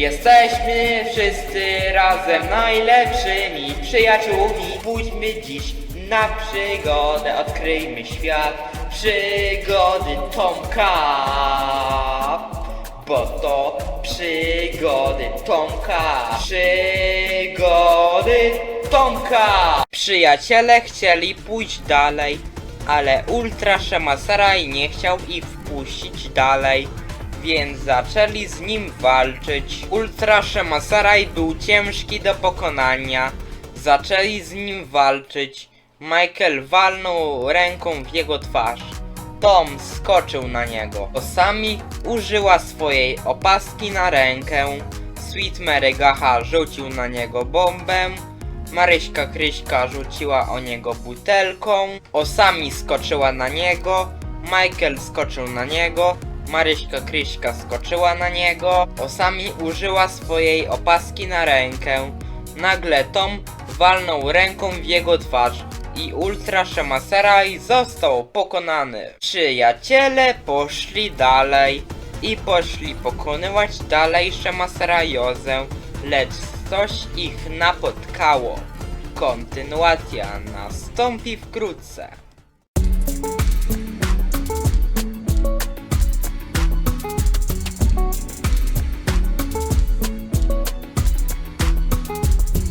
Jesteśmy wszyscy razem najlepszymi przyjaciółmi. Pójdźmy dziś na przygodę, odkryjmy świat przygody Tomka. Bo to przygody Tomka. Przygody Tomka. Przyjaciele chcieli pójść dalej, ale Ultra Shemasaraj nie chciał ich wpuścić dalej, więc zaczęli z nim walczyć. Ultra Shemasaraj był ciężki do pokonania. Zaczęli z nim walczyć. Michael walnął ręką w jego twarz. Tom skoczył na niego. Osami użyła swojej opaski na rękę. Sweet Mary Gaha rzucił na niego bombę. Maryśka Kryśka rzuciła o niego butelką. Osami skoczyła na niego. Michael skoczył na niego. Maryśka Kryśka skoczyła na niego. Osami użyła swojej opaski na rękę. Nagle Tom walnął ręką w jego twarz i Ultra Shemaseraj został pokonany. Przyjaciele poszli dalej i poszli pokonywać dalej Shemaserajozę, lecz coś ich napotkało. Kontynuacja nastąpi wkrótce.